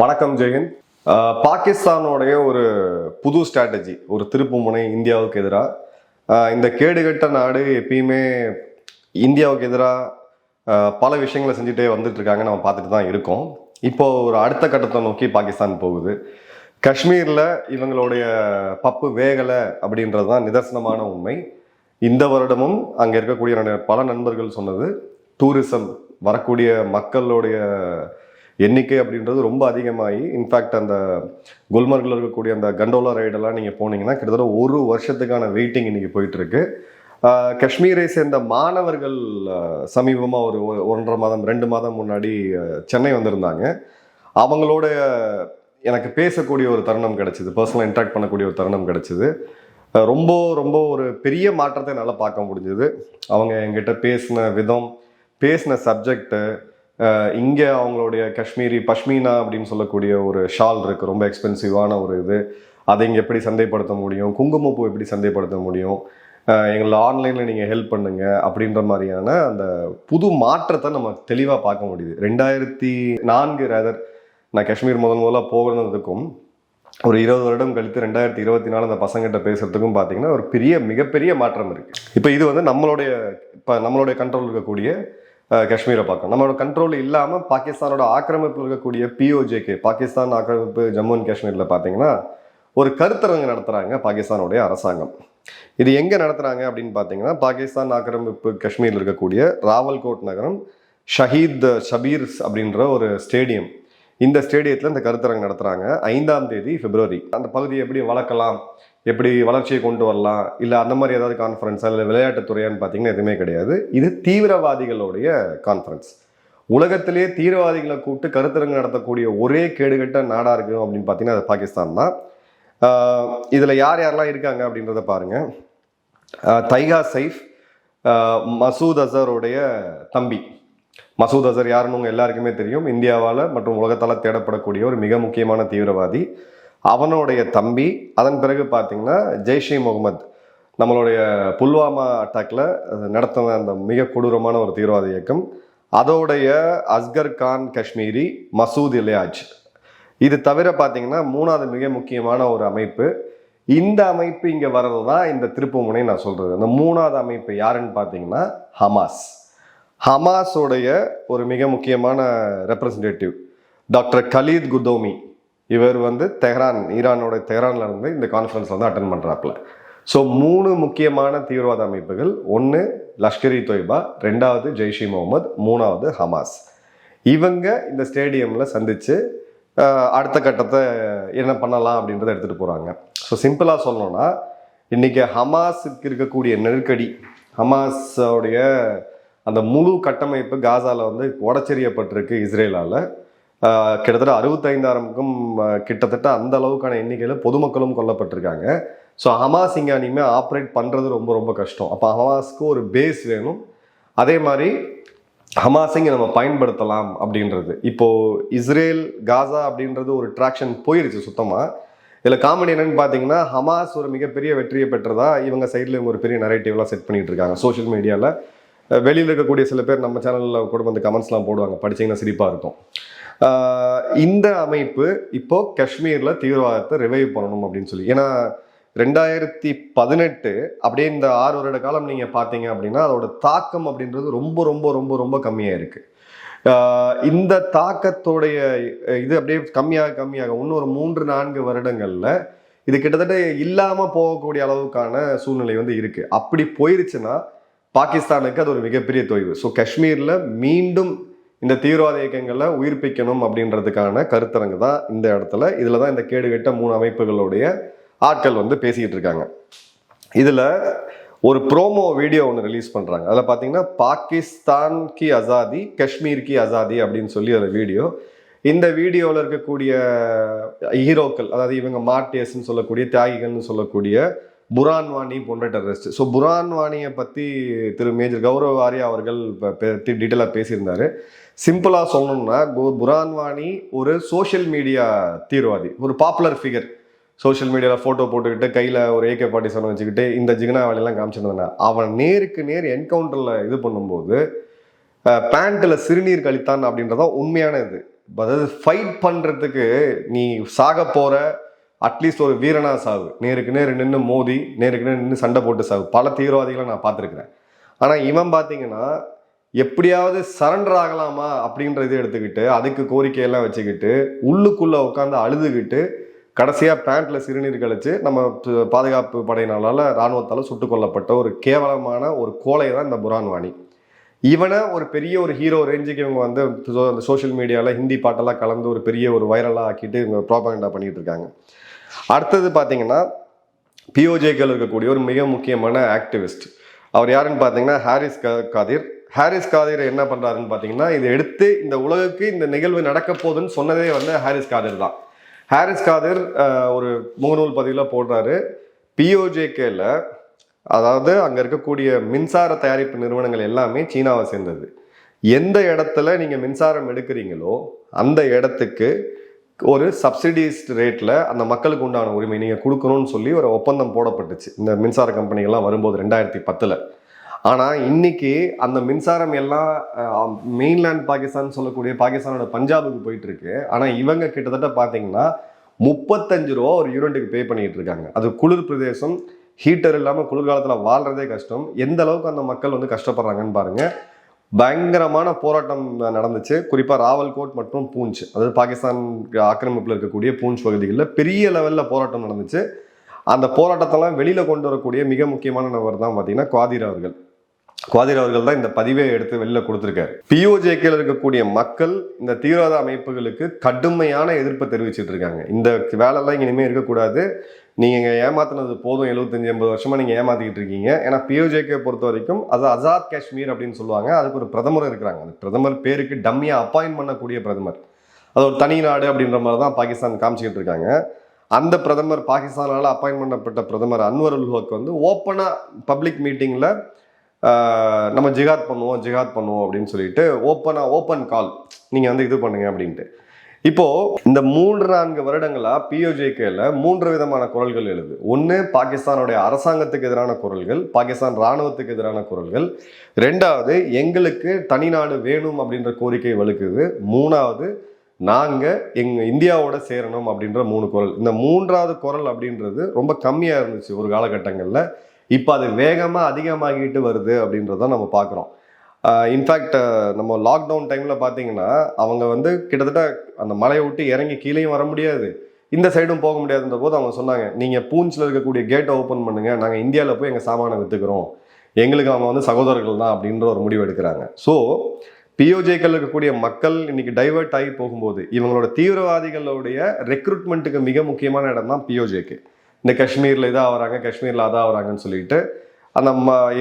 வணக்கம் ஜெயன் பாகிஸ்தானோடைய ஒரு புது ஸ்ட்ராட்டஜி ஒரு திருப்புமுனை இந்தியாவுக்கு எதிராக இந்த கேடுகட்ட நாடு எப்பயுமே இந்தியாவுக்கு எதிராக பல விஷயங்களை செஞ்சுட்டே வந்துட்டு இருக்காங்க நம்ம பார்த்துட்டு தான் இருக்கோம். இப்போ ஒரு அடுத்த கட்டத்தை நோக்கி பாகிஸ்தான் போகுது. காஷ்மீரில் இவங்களுடைய பப்பு வேகலை அப்படின்றது தான் நிதர்சனமான உண்மை. இந்த வருடமும் அங்கே இருக்கக்கூடிய பல நண்பர்கள் சொன்னது டூரிசம் வரக்கூடிய மக்களுடைய எண்ணிக்கை அப்படின்றது ரொம்ப அதிகமாகி இன்ஃபேக்ட் அந்த குல்மர்கில் இருக்கக்கூடிய அந்த கண்டோலா ரைடெல்லாம் நீங்கள் போனீங்கன்னா கிட்டத்தட்ட ஒரு வருஷத்துக்கான வெயிட்டிங் இன்னைக்கு போயிட்டுருக்கு. காஷ்மீரை சேர்ந்த மாணவர்கள் சமீபமாக ஒரு ஒன்றரை மாதம் ரெண்டு மாதம் முன்னாடி சென்னை வந்திருந்தாங்க. அவங்களோட எனக்கு பேசக்கூடிய ஒரு தருணம் கிடச்சிது பர்சனலாக இன்ட்ராக்ட் பண்ணக்கூடிய ஒரு தருணம் கிடச்சிது. ரொம்ப ரொம்ப ஒரு பெரிய மாற்றத்தை என்னால் பார்க்க முடிஞ்சுது. அவங்க என்கிட்ட பேசின விதம் பேசின சப்ஜெக்ட்டு இங்கே அவங்களுடைய காஷ்மீரி பஷ்மீனா அப்படின்னு சொல்லக்கூடிய ஒரு ஷால் இருக்குது ரொம்ப எக்ஸ்பென்சிவான ஒரு இது. அதை இங்கே எப்படி சந்தைப்படுத்த முடியும்? குங்குமப்பூ எப்படி சந்தைப்படுத்த முடியும்? எங்களை ஆன்லைனில் நீங்கள் ஹெல்ப் பண்ணுங்க அப்படின்ற மாதிரியான அந்த புது மாற்றத்தை நம்ம தெளிவாக பார்க்க முடியுது. ரெண்டாயிரத்தி நான்கு ரேதர் நான் காஷ்மீர் முதல் முதலாக போகிறதுக்கும் ஒரு இருபது வருடம் கழித்து ரெண்டாயிரத்தி இருபத்தி நாலு அந்த பசங்கிட்ட பேசுறதுக்கும் பார்த்தீங்கன்னா ஒரு பெரிய மிகப்பெரிய மாற்றம் இருக்குது இப்போ இது வந்து நம்மளுடைய இப்போ நம்மளுடைய கண்ட்ரோல் இருக்கக்கூடிய காஷ்மீரை பார்க்கணும். நம்மளோட கண்ட்ரோல் இல்லாமல் பாகிஸ்தானோட ஆக்கிரமிப்பில் இருக்கக்கூடிய பிஓஜேகே பாகிஸ்தான் ஆக்கிரமிப்பு ஜம்மு அண்ட் காஷ்மீரில் பார்த்தீங்கன்னா ஒரு கருத்தரங்கு நடத்துகிறாங்க பாகிஸ்தானுடைய அரசாங்கம். இது எங்கே நடத்துகிறாங்க அப்படின்னு பார்த்தீங்கன்னா பாகிஸ்தான் ஆக்கிரமிப்பு காஷ்மீரில் இருக்கக்கூடிய ராவல்கோட் நகரம் ஷஹீத் ஷபீர்ஸ் அப்படின்ற ஒரு ஸ்டேடியம் இந்த ஸ்டேடியத்தில் இந்த கருத்தரங்கு நடத்துகிறாங்க ஐந்தாம் தேதி பிப்ரவரி. அந்த பகுதியை எப்படி வளர்க்கலாம்? எப்படி வளர்ச்சியை கொண்டு வரலாம்? இல்லை அந்த மாதிரி ஏதாவது கான்ஃபரன்ஸ் இல்லை விளையாட்டுத்துறையான்னு பார்த்தீங்கன்னா எதுவுமே கிடையாது. இது தீவிரவாதிகளுடைய கான்ஃபரன்ஸ் உலகத்திலேயே தீவிரவாதிகளை கூப்பிட்டு கருத்தரங்கு நடத்தக்கூடிய ஒரே கேடுகட்ட நாடாக இருக்கும் அப்படின்னு பார்த்தீங்கன்னா அது பாகிஸ்தான் தான். இதில் யார் யாரெல்லாம் இருக்காங்க அப்படின்றத பாருங்கள் தைகா சைஃப் மசூத் அசருடைய தம்பி. மசூத் அசர் யாருன்னு உங்கள் எல்லாருக்குமே தெரியும். இந்தியாவால் மற்றும் உலகத்தால் தேடப்படக்கூடிய ஒரு மிக முக்கியமான தீவிரவாதி. அவனுடைய தம்பி அதன் பிறகு பார்த்தீங்கன்னா ஜெய்ஷே முகமது. நம்மளுடைய புல்வாமா அட்டாக்ல நடத்தின அந்த மிக கொடூரமான ஒரு தீவிரவாத இயக்கம். அதோடைய அஸ்கர் கான் காஷ்மீரி மசூத் இலியாஜ். இது தவிர பார்த்தீங்கன்னா மூணாவது மிக முக்கியமான ஒரு அமைப்பு. இந்த அமைப்பு இங்கே வர்றது தான் இந்த திருப்புமுனை நான் சொல்கிறது அந்த மூணாவது அமைப்பு யாருன்னு பார்த்தீங்கன்னா ஹமாஸ். ஹமாஸோடைய ஒரு மிக முக்கியமான ரெப்ரசன்டேட்டிவ் டாக்டர் கலீத் குதோமி. இவர் வந்து தெஹ்ரான் ஈரானோட தெஹ்ரானில் இருந்து இந்த கான்ஃபரன்ஸ் வந்து அட்டன் பண்ணுறாப்புல ஸோ மூணு முக்கியமான தீவிரவாத அமைப்புகள். ஒன்று லஷ்கர் இ தொய்பா. ரெண்டாவது ஜெய்ஷி முகமது. மூணாவது ஹமாஸ். இவங்க இந்த ஸ்டேடியமில் சந்தித்து அடுத்த கட்டத்தை என்ன பண்ணலாம் அப்படின்றத எடுத்துகிட்டு போகிறாங்க ஸோ சிம்பிளாக சொல்லணும்னா இன்றைக்கி ஹமாஸுக்கு இருக்கக்கூடிய நெருக்கடி ஹமாஸோடைய அந்த முழு கட்டமைப்பு காசாவில் வந்து உடச்செறியப்பட்டிருக்கு இஸ்ரேலால். கிட்டத்தட்ட அறுபத்தைந்தாயிரமுக்கும் கிட்டத்தட்ட அந்த அளவுக்கான எண்ணிக்கையில் பொதுமக்களும் கொல்லப்பட்டிருக்காங்க. ஸோ ஹமாஸ் இங்கே இனிமேல் ஆப்ரேட் பண்ணுறது ரொம்ப ரொம்ப கஷ்டம். அப்போ ஹமாஸ்க்கு ஒரு பேஸ் வேணும். அதே மாதிரி ஹமாஸை இங்கே நம்ம பயன்படுத்தலாம் அப்படின்றது. இப்போது இஸ்ரேல் காசா அப்படின்றது ஒரு ட்ராக்ஷன் போயிருச்சு சுத்தமாக இதில் காமெடி என்னன்னு பார்த்தீங்கன்னா ஹமாஸ் ஒரு மிகப்பெரிய வெற்றியை பெற்றதா இவங்க சைடில் இவங்க ஒரு பெரிய நரேட்டிவ்லாம் செட் பண்ணிட்டு இருக்காங்க சோஷியல் மீடியாவில் வெளியில் இருக்கக்கூடிய சில பேர் நம்ம சேனலில் கூட வந்து கமெண்ட்ஸ்லாம் போடுவாங்க. படிச்சீங்கன்னா சிரிப்பாக இருக்கும். இந்த அமைப்பு இப்போ காஷ்மீரில் தீவிரவாதத்தை ரிவைவ் பண்ணணும் அப்படின்னு சொல்லி. ஏன்னா ரெண்டாயிரத்தி பதினெட்டு அப்படியே இந்த ஆறு வருட காலம் நீங்கள் பார்த்தீங்க அப்படின்னா அதோட தாக்கம் அப்படின்றது ரொம்ப ரொம்ப ரொம்ப ரொம்ப கம்மியாக இருக்குது இந்த தாக்கத்தோடைய இது அப்படியே கம்மியாக கம்மியாக இன்னும் ஒரு மூன்று நான்கு வருடங்களில் இது கிட்டத்தட்ட இல்லாமல் போகக்கூடிய அளவுக்கான சூழ்நிலை வந்து இருக்குது அப்படி போயிருச்சுன்னா பாகிஸ்தானுக்கு அது ஒரு மிகப்பெரிய தொய்வு. ஸோ காஷ்மீரில் மீண்டும் இந்த தீவிரவாத இயக்கங்களை உயிர்ப்பிக்கணும் அப்படின்றதுக்கான கருத்தரங்கு தான் இந்த இடத்துல. இதில் தான் இந்த கேடுகட்ட மூணு அமைப்புகளுடைய ஆட்கள் வந்து பேசிக்கிட்டு இருக்காங்க. இதில் ஒரு ப்ரோமோ வீடியோ ஒன்று ரிலீஸ் பண்ணுறாங்க அதில் பார்த்தீங்கன்னா பாகிஸ்தான் கி அசாதி காஷ்மீர் கி அசாதி அப்படின்னு சொல்லி அந்த வீடியோ. இந்த வீடியோவில் இருக்கக்கூடிய ஹீரோக்கள் அதாவது இவங்க மார்டியர்ஸ்ன்னு சொல்லக்கூடிய தியாகிகள்னு சொல்லக்கூடிய புரான்வாணி போன்ற டெரரிஸ்ட் ஸோ புரான்வாணியை பற்றி திரு மேஜர் கௌரவ வாரியா அவர்கள் பற்றி டீட்டெயிலாக பேசியிருந்தாரு. சிம்பிளாக சொல்லணும்னா கு- புரான்வாணி ஒரு சோஷியல் மீடியா தீவிரவாதி ஒரு பாப்புலர் ஃபிகர் சோஷியல் மீடியாவில் ஃபோட்டோ போட்டுக்கிட்டு கையில் ஒரு ஏகே ஃபார்ட்டி செவன் வச்சுக்கிட்டு இந்த ஜிகனா வேலையெல்லாம் காமிச்சிருந்தேன் அவன் நேருக்கு நேர் என்கவுண்டரில் இது பண்ணும்போது பேண்ட்டில் சிறுநீர் கழித்தான் அப்படின்றதான் உண்மையான இது. அதாவது ஃபைட் பண்ணுறதுக்கு நீ சாக போகிற அட்லீஸ்ட் ஒரு வீரனா சாவு. நேருக்கு நேர் நின்று மோதி நேருக்கு நேர் நின்று சண்டை போட்டு சாவு. பல தீவிரவாதிகளை நான் பார்த்துருக்குறேன். ஆனால் இவன் பார்த்தீங்கன்னா எப்படியாவது சரண்டர் ஆகலாமா அப்படின்ற இதை எடுத்துக்கிட்டு அதுக்கு கோரிக்கையெல்லாம் வச்சுக்கிட்டு உள்ளுக்குள்ளே உட்காந்து அழுதுகிட்டு கடைசியாக பேண்ட்டில் சிறுநீர் கழிச்சு நம்ம பாதுகாப்பு படையினால இராணுவத்தால் சுட்டு கொல்லப்பட்ட ஒரு கேவலமான ஒரு கோலை தான் இந்த புரான் வாணி. இவனை ஒரு பெரிய ஒரு ஹீரோ ரேஞ்சுக்கு இவங்க வந்து சோ- அந்த சோஷியல் மீடியாவில் ஹிந்தி பாட்டெல்லாம் கலந்து ஒரு பெரிய ஒரு வைரலாக ஆக்கிட்டு இவங்க ப்ராபகண்டா பண்ணிகிட்டு இருக்காங்க. அடுத்தது பார்த்தீங்கன்னா பிஓஜேக்கில் இருக்கக்கூடிய ஒரு மிக முக்கியமான ஆக்டிவிஸ்ட் அவர் யாருன்னு பார்த்தீங்கன்னா ஹாரிஸ் கா- காதிர். ஹாரிஸ் காதிர் என்ன பண்ணுறாருன்னு பார்த்தீங்கன்னா இதை எடுத்து இந்த உலகுக்கு இந்த நிகழ்வு நடக்க போகுதுன்னு சொன்னதே வந்து ஹாரிஸ் காதிர் தான். ஹாரிஸ் காதிர் ஒரு முகநூல் பதிவில் போடுறாரு. பிஓஜேகேல அதாவது அங்கே இருக்கக்கூடிய மின்சார தயாரிப்பு நிறுவனங்கள் எல்லாமே சீனாவை சேர்ந்தது. எந்த இடத்துல நீங்கள் மின்சாரம் எடுக்கிறீங்களோ அந்த இடத்துக்கு ஒரு சப்சிடிஸ்ட் ரேட்டில் அந்த மக்களுக்கு உண்டான உரிமை நீங்கள் கொடுக்கணும்னு சொல்லி ஒரு ஒப்பந்தம் போடப்பட்டுச்சு. இந்த மின்சார கம்பெனிகள்லாம் வரும்போது ரெண்டாயிரத்தி பத்தில். ஆனால் இன்னைக்கு அந்த மின்சாரம் எல்லாம் மெயின்லேண்ட் பாகிஸ்தான் சொல்லக்கூடிய பாகிஸ்தானோட பஞ்சாபுக்கு போயிட்டு இருக்கு இவங்க கிட்டத்தட்ட பார்த்தீங்கன்னா முப்பத்தஞ்சு ரூபா ஒரு யூனிட்டுக்கு பே பண்ணிட்டு இருக்காங்க. அது குளிர் பிரதேசம் ஹீட்டர் இல்லாமல் குளிர்காலத்தில் வாழ்கிறதே கஷ்டம். எந்த அளவுக்கு அந்த மக்கள் வந்து கஷ்டப்படுறாங்கன்னு பாருங்கள் பயங்கரமான போராட்டம் நடந்துச்சு. குறிப்பாக ராவல்கோட் மற்றும் பூஞ்ச். அதாவது பாகிஸ்தான் ஆக்கிரமிப்பில் இருக்கக்கூடிய பூஞ்ச் பகுதிகளில் பெரிய லெவலில் போராட்டம் நடந்துச்சு. அந்த போராட்டத்தெல்லாம் வெளியில் கொண்டு வரக்கூடிய மிக முக்கியமான நபர் தான் பார்த்தீங்கன்னா குவாதிர் அவர்கள். குவாதிர் அவர்கள் தான் இந்த பதிவை எடுத்து வெளியில் கொடுத்துருக்காரு. பிஓஜேக்கில் இருக்கக்கூடிய மக்கள் இந்த தீவிரவாத அமைப்புகளுக்கு கடுமையான எதிர்ப்பை தெரிவிச்சிட்டு இருக்காங்க. இந்த வேலைலாம் இனிமேல் இருக்கக்கூடாது. நீங்கள் ஏமாத்தினது போதும் 75 எண்பது வருஷமாக நீங்கள் ஏமாற்றிக்கிட்டு இருக்கீங்க. ஏன்னா பிஓஜேகே பொறுத்த வரைக்கும் அது ஆசாத் காஷ்மீர் அப்படின்னு சொல்லுவாங்க. அதுக்கு ஒரு பிரதமர் இருக்கிறாங்க. அந்த பிரதமர் பேருக்கு டம்மியாக அப்பாயின் பண்ணக்கூடிய பிரதமர். அது ஒரு தனி நாடு அப்படின்ற மாதிரி தான் பாகிஸ்தான் காமிச்சிக்கிட்டு இருக்காங்க. அந்த பிரதமர் பாகிஸ்தானால அப்பாயின் பண்ணப்பட்ட பிரதமர் அன்வர் உல் ஹக் வந்து ஓப்பனாக பப்ளிக் மீட்டிங்கில் நம்ம ஜிகாத் பண்ணுவோம் ஜிகாத் பண்ணுவோம் அப்படின்னு சொல்லிட்டு ஓப்பனாக ஓப்பன் கால் நீங்கள் வந்து இது பண்ணுங்க அப்படின்ட்டு. இப்போ இந்த மூன்று நான்கு வருடங்களா பிஓஜேகேல மூன்று விதமான குரல்கள் எழுது. ஒன்று பாகிஸ்தானுடைய அரசாங்கத்துக்கு எதிரான குரல்கள் பாகிஸ்தான் ராணுவத்துக்கு எதிரான குரல்கள். ரெண்டாவது எங்களுக்கு தனி நாடு வேணும் அப்படின்ற கோரிக்கை வலுக்குது. மூணாவது நாங்க எங்க இந்தியாவோட சேரணும் அப்படின்ற மூணு குரல். இந்த மூன்றாவது குரல் அப்படின்றது ரொம்ப கம்மியா இருந்துச்சு ஒரு காலகட்டங்கள்ல. இப்போ அது வேகமாக அதிகமாகிட்டு வருது அப்படின்றத நம்ம பார்க்குறோம் இன்ஃபேக்ட் நம்ம லாக்டவுன் டைமில் பார்த்தீங்கன்னா அவங்க வந்து கிட்டத்தட்ட அந்த மலையை விட்டு இறங்கி கீழேயும் வர முடியாது. இந்த சைடும் போக முடியாதுன்ற போது அவங்க சொன்னாங்க நீங்கள் பூஞ்சில் இருக்கக்கூடிய கேட்டை ஓப்பன் பண்ணுங்கள் நாங்கள் இந்தியாவில் போய் எங்கள் சாமானை வித்துக்கிறோம். எங்களுக்கு அவங்க வந்து சகோதரர்கள் தான் அப்படின்ற ஒரு முடிவு எடுக்கிறாங்க. ஸோ பிஓஜேக்கள் இருக்கக்கூடிய மக்கள் இன்னைக்கு டைவர்ட் ஆகி போகும்போது இவங்களோட தீவிரவாதிகளுடைய ரெக்ரூட்மெண்ட்டுக்கு மிக முக்கியமான இடம் தான் பிஓஜேக்கு இந்த காஷ்மீரில் இதாக வராங்க காஷ்மீரில் அதான் வராங்கன்னு சொல்லிட்டு அந்த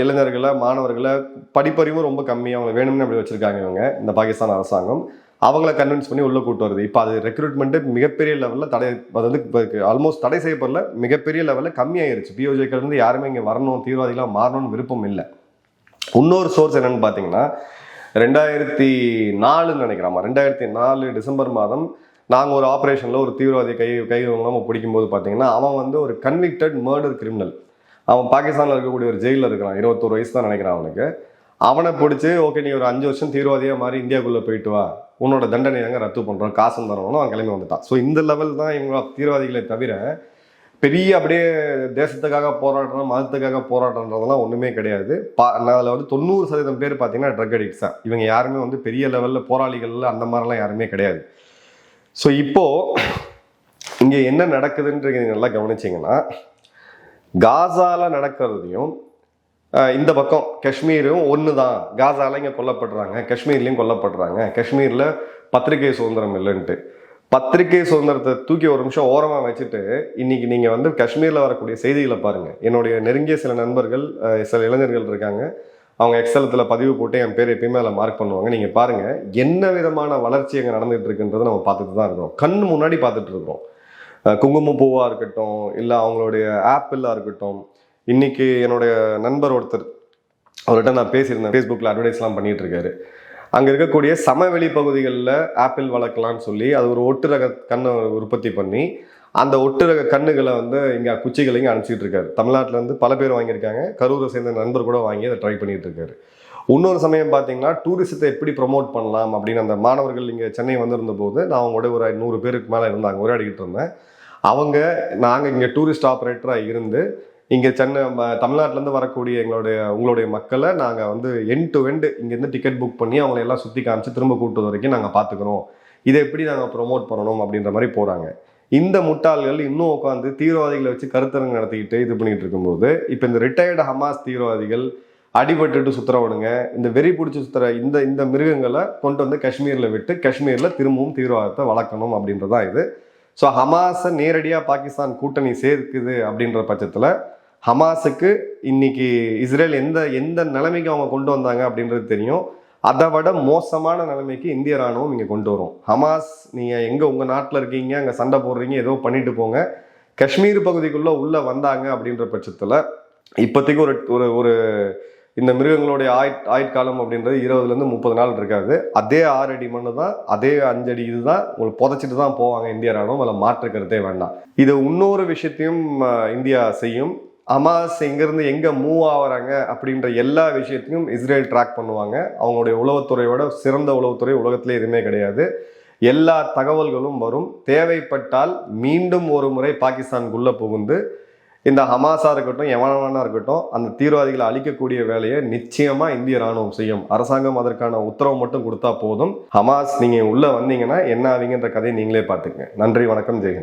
இளைஞர்களை மாணவர்களை படிப்பறிவும் ரொம்ப கம்மியாக அவங்க வேணும்னு அப்படி வச்சிருக்காங்க இவங்க இந்த பாகிஸ்தான் அரசாங்கம் அவங்கள கன்வின்ஸ் பண்ணி உள்ள கூட்டு வருது இப்போ அது ரெக்ரூட்மெண்ட் மிகப்பெரிய லெவலில் தடை அது வந்து ஆல்மோஸ்ட் தடை செய்யப்படல மிகப்பெரிய லெவலில் கம்மியாயிருச்சு பிஓஜேக்கள் இருந்து யாருமே இங்கே வரணும் தீவிரவாதிகளாக மாறணும்னு விருப்பம் இல்லை இன்னொரு சோர்ஸ் என்னன்னு பார்த்தீங்கன்னா ரெண்டாயிரத்தி நாலுன்னு நினைக்கிறாமா ரெண்டாயிரத்தி நாலு டிசம்பர் மாதம் நாங்கள் ஒரு ஆப்ரேஷனில் ஒரு தீவிரவாதி கை கை நம்ம பிடிக்கும்போது பார்த்தீங்கன்னா அவன் வந்து ஒரு கன்விக்டட் மர்டர் கிரிமினல் அவன் பாகிஸ்தானில் இருக்கக்கூடிய ஒரு ஜெயிலில் இருக்கிறான். இருபத்தோரு வயசு தான் நினைக்கிறான் அவனுக்கு. அவனை பிடிச்சி ஓகே நீ ஒரு அஞ்சு வருஷம் தீவிரவாதியாக மாறி இந்தியாவுக்குள்ளே போயிட்டு வா. உன்னோட தண்டனை நாங்கள் ரத்து பண்ணுறோம் காசும் தரணும் அவன் கிளம்பி வந்துட்டான். ஸோ இந்த லெவல் தான் இவங்க தீவிரவாதிகளை தவிர பெரிய அப்படியே தேசத்துக்காக போராடுறோம் மதத்துக்காக போராடுறதுலாம் ஒன்றுமே கிடையாது. பா அதில் வந்து தொண்ணூறு சதவீதம் பேர் பார்த்தீங்கன்னா ட்ரக் அடிக்ட்ஸ் தான். இவங்க யாருமே வந்து பெரிய லெவலில் போராளிகள் அந்த மாதிரிலாம் யாருமே கிடையாது. ஸோ இப்போ இங்கே என்ன நடக்குதுன்றீங்க நல்லா கவனிச்சிங்கன்னா காசால நடக்கிறதையும் இந்த பக்கம் காஷ்மீரும் ஒன்று தான் காசால இங்கே கொல்லப்படுறாங்க காஷ்மீர்லேயும் கொல்லப்படுறாங்க. காஷ்மீரில் பத்திரிகை சுதந்திரம் இல்லைன்ட்டு. பத்திரிகை சுதந்திரத்தை தூக்கி ஒரு நிமிஷம் ஓரமாக வச்சுட்டு இன்னைக்கு நீங்கள் வந்து காஷ்மீரில் வரக்கூடிய செய்திகளை பாருங்கள் என்னுடைய நெருங்கிய சில நண்பர்கள் சில இளைஞர்கள் இருக்காங்க. அவங்க எக்ஸலத்தில் பதிவு போட்டு என் பேர் எப்பயுமே அதில் மார்க் பண்ணுவாங்க. நீங்கள் பாருங்கள் என்ன விதமான வளர்ச்சி அங்கே நடந்துகிட்டு இருக்குன்றதை நம்ம பார்த்துட்டு தான் இருக்கிறோம். கண் முன்னாடி பார்த்துட்டு இருக்கிறோம். குங்குமப்பூவாக இருக்கட்டும் இல்லை அவங்களுடைய ஆப்பிளாக இருக்கட்டும் இன்றைக்கி என்னுடைய நண்பர் ஒருத்தர் அவர்கிட்ட நான் பேசியிருந்தேன். ஃபேஸ்புக்கில் அட்வர்டைஸ்லாம் பண்ணிகிட்டு இருக்காரு. அங்கே இருக்கக்கூடிய சமவெளி பகுதிகளில் ஆப்பிள் வளர்க்கலாம்னு சொல்லி அது ஒரு ஒட்டு ரக கண்ணை உற்பத்தி பண்ணி அந்த ஒட்டு ரக கண்ணுகளை வந்து இங்கே குச்சிகளை இங்கே அனுப்பிச்சிட்டு இருக்காரு. தமிழ்நாட்டுல பல பேர் வாங்கியிருக்காங்க. கரூரை சேர்ந்த நண்பர் கூட வாங்கி அதை ட்ரை பண்ணிட்டு இருக்காரு. இன்னொரு சமயம் பார்த்தீங்கன்னா டூரிசத்தை எப்படி ப்ரொமோட் பண்ணலாம் அப்படின்னு அந்த மாணவர்கள் இங்கே சென்னை வந்திருந்த போது நான் அவங்களோட ஒரு நூறு பேருக்கு மேலே இருந்தாங்க உரையாடிக்கிட்டு இருந்தேன். அவங்க நாங்கள் இங்கே டூரிஸ்ட் ஆப்ரேட்டராக இருந்து இங்கே சென்னை ம- தமிழ்நாட்டிலேருந்து வரக்கூடிய எங்களுடைய உங்களுடைய மக்களை நாங்கள் வந்து என் டு எண்டு இங்கேருந்து டிக்கெட் புக் பண்ணி அவங்கள எல்லாம் சுற்றி காமிச்சு திரும்ப கூட்டுறது வரைக்கும் நாங்கள் பார்த்துக்குறோம் இதை எப்படி நாங்கள் ப்ரொமோட் பண்ணணும் அப்படின்ற மாதிரி போகிறாங்க இந்த முட்டாள்கள் இன்னும் உட்காந்து தீவிரவாதிகளை வச்சு கருத்தரங்கு நடத்திக்கிட்டு இது பண்ணிட்டு இருக்கும்போது இப்போ இந்த ரிட்டையர்டு ஹமாஸ் தீவிரவாதிகள் அடிபட்டுட்டு சுத்துறவனுங்க இந்த வெறி பிடிச்சி சுத்துற இந்த இந்த மிருகங்களை கொண்டு வந்து காஷ்மீரில் விட்டு காஷ்மீரில் திரும்பவும் தீவிரவாதத்தை வளர்க்கணும் அப்படின்றதான் இது. ஸோ ஹமாஸை நேரடியாக பாகிஸ்தான் கூட்டணி சேர்க்குது அப்படின்ற பட்சத்தில் ஹமாஸுக்கு இன்னைக்கு இஸ்ரேல் எந்த எந்த நிலைமைக்கு அவங்க கொண்டு வந்தாங்க அப்படின்றது தெரியும். அதை விட மோசமான நிலைமைக்கு இந்திய ராணுவம் இங்கே கொண்டு வரும். ஹமாஸ் நீங்கள் எங்கே உங்கள் நாட்டில் இருக்கீங்க அங்கே சண்டை போடுறீங்க ஏதோ பண்ணிட்டு போங்க. காஷ்மீர் பகுதிக்குள்ளே உள்ளே வந்தாங்க அப்படின்ற பட்சத்தில் இப்போதைக்கு ஒரு ஒரு ஒரு இந்த மிருகங்களுடைய ஆயுட் ஆயுட்காலம் அப்படின்றது இருபதுலேருந்து முப்பது நாள் இருக்காது. அதே ஆறு அடி மண்ணு தான் அதே அஞ்சடி இதுதான் உங்களுக்கு புதைச்சிட்டு தான் போவாங்க இந்திய ராணுவம் அதில் மாற்று கருத்தே வேண்டாம். இது இன்னொரு விஷயத்தையும் இந்தியா செய்யும். அமாஸ் எங்கேருந்து எங்கே மூவ் ஆகுறாங்க அப்படின்ற எல்லா விஷயத்தையும் இஸ்ரேல் ட்ராக் பண்ணுவாங்க. அவங்களுடைய உளவுத்துறையோட சிறந்த உளவுத்துறை உலகத்திலே எதுவுமே கிடையாது. எல்லா தகவல்களும் வரும். தேவைப்பட்டால் மீண்டும் ஒரு முறை பாகிஸ்தானுக்குள்ளே புகுந்து இந்த ஹமாஸாக இருக்கட்டும் எவனவனா இருக்கட்டும் அந்த தீவிரவாதிகளை அழிக்கக்கூடிய வேலையை நிச்சயமாக இந்திய ராணுவம் செய்யும். அரசாங்கம் அதற்கான உத்தரவு மட்டும் கொடுத்தா போதும். ஹமாஸ் நீங்கள் உள்ளே வந்தீங்கன்னா என்ன ஆவீங்கன்ற கதையை நீங்களே பார்த்துக்கங்க. நன்றி வணக்கம் ஜெயஹிந்த்.